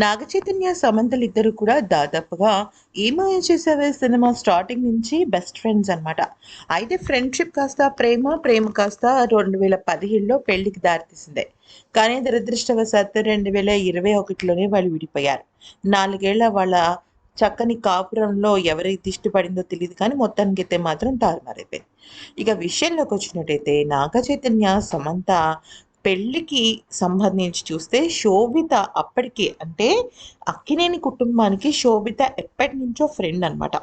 నాగచైతన్య సమంతలు ఇద్దరు కూడా దాదాపుగా ఏమాయ చేసావే సినిమా స్టార్టింగ్ నుంచి బెస్ట్ ఫ్రెండ్స్ అన్నమాట. అయితే ఫ్రెండ్షిప్ కాస్త ప్రేమ ప్రేమ కాస్త రెండు వేల పదిహేడులో పెళ్ళికి దారితీసింది. కానీ దురదృష్టవశాత్తు రెండు వేల ఇరవై ఒకటిలోనే వాళ్ళు విడిపోయారు. నాలుగేళ్ళ వాళ్ళ చక్కని కాపురంలో ఎవరి దిష్టి పడిందో తెలియదు కానీ మొత్తానికి అయితే మాత్రం తారుమారైపోయింది. ఇక విషయంలోకి వచ్చినట్టయితే నాగ చైతన్య సమంత పెళ్ళికి సంబంధించి చూస్తే శోభిత అప్పటికి అంటే అక్కినేని కుటుంబానికి శోభిత ఎప్పటి నుంచో ఫ్రెండ్ అన్నమాట.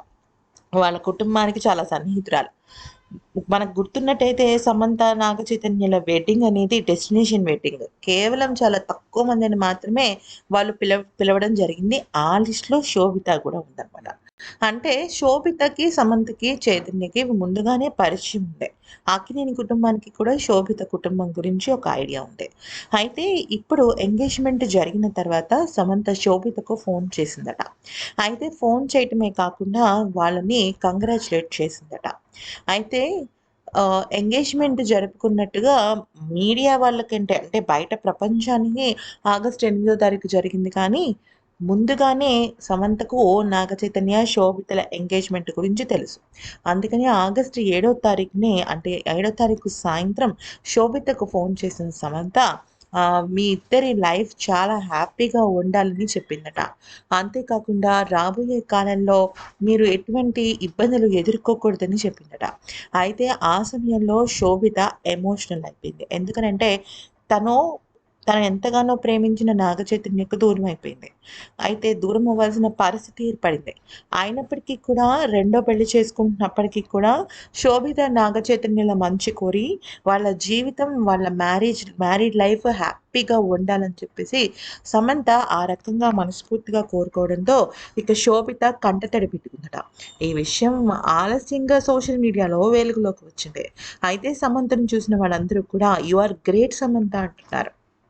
వాళ్ళ కుటుంబానికి చాలా సన్నిహితురాలు. మనకు గుర్తున్నట్టయితే సమంత నాగ చైతన్యుల వెడ్డింగ్ అనేది డెస్టినేషన్ వెడ్డింగ్ కేవలం చాలా తక్కువ మందిని మాత్రమే వాళ్ళు పిలవ పిలవడం జరిగింది. ఆ లిస్ట్లో శోభిత కూడా ఉందన్నమాట. అంటే శోభితకి సమంతకి చైతన్యకి ముందుగానే పరిచయం ఉండే. అక్కినేని కుటుంబానికి కూడా శోభిత కుటుంబం గురించి ఒక ఐడియా ఉంది అయితే ఇప్పుడు ఎంగేజ్మెంట్ జరిగిన తర్వాత సమంత శోభితకు ఫోన్ చేసిందట. అయితే ఫోన్ చేయటమే కాకుండా వాళ్ళని కంగ్రాచులేట్ చేసిందట. అయితే ఎంగేజ్మెంట్ జరుపుకున్నట్టుగా మీడియా వాళ్ళకంటే అంటే బయట ప్రపంచానికి ఆగస్ట్ ఎనిమిదో తారీఖు జరిగింది. కానీ ముందుగానే సమంతకు నాగ చైతన్య శోభితల ఎంగేజ్మెంట్ గురించి తెలుసు. అందుకని ఆగస్టు ఏడో తారీఖునే అంటే ఏడో తారీఖు సాయంత్రం శోభితకు ఫోన్ చేసిన సమంత మీ ఇద్దరి లైఫ్ చాలా హ్యాపీగా ఉండాలని చెప్పిందట. అంతేకాకుండా రాబోయే కాలంలో మీరు ఎటువంటి ఇబ్బందులు ఎదుర్కోకూడదని చెప్పిందట. అయితే ఆ సమయంలో శోభిత ఎమోషనల్ అయిపోయింది. ఎందుకనంటే తను తను ఎంతగానో ప్రేమించిన నాగ చైతన్యకు దూరం అయిపోయింది. అయితే దూరం అవ్వాల్సిన పరిస్థితి ఏర్పడింది. అయినప్పటికీ కూడా రెండో పెళ్ళి చేసుకుంటున్నప్పటికీ కూడా శోభిత నాగ చైతన్యుల మంచి కోరి వాళ్ళ జీవితం వాళ్ళ మ్యారేజ్ మ్యారీడ్ లైఫ్ హ్యాపీగా ఉండాలని చెప్పేసి సమంత ఆ రకంగా మనస్ఫూర్తిగా కోరుకోవడంతో ఇక శోభిత కంటతడి పెట్టుకుందట ఈ విషయం ఆలస్యంగా సోషల్ మీడియాలో వెలుగులోకి వచ్చింది. అయితే సమంతను చూసిన వాళ్ళందరూ కూడా యు ఆర్ గ్రేట్ సమంత అంటున్నారు.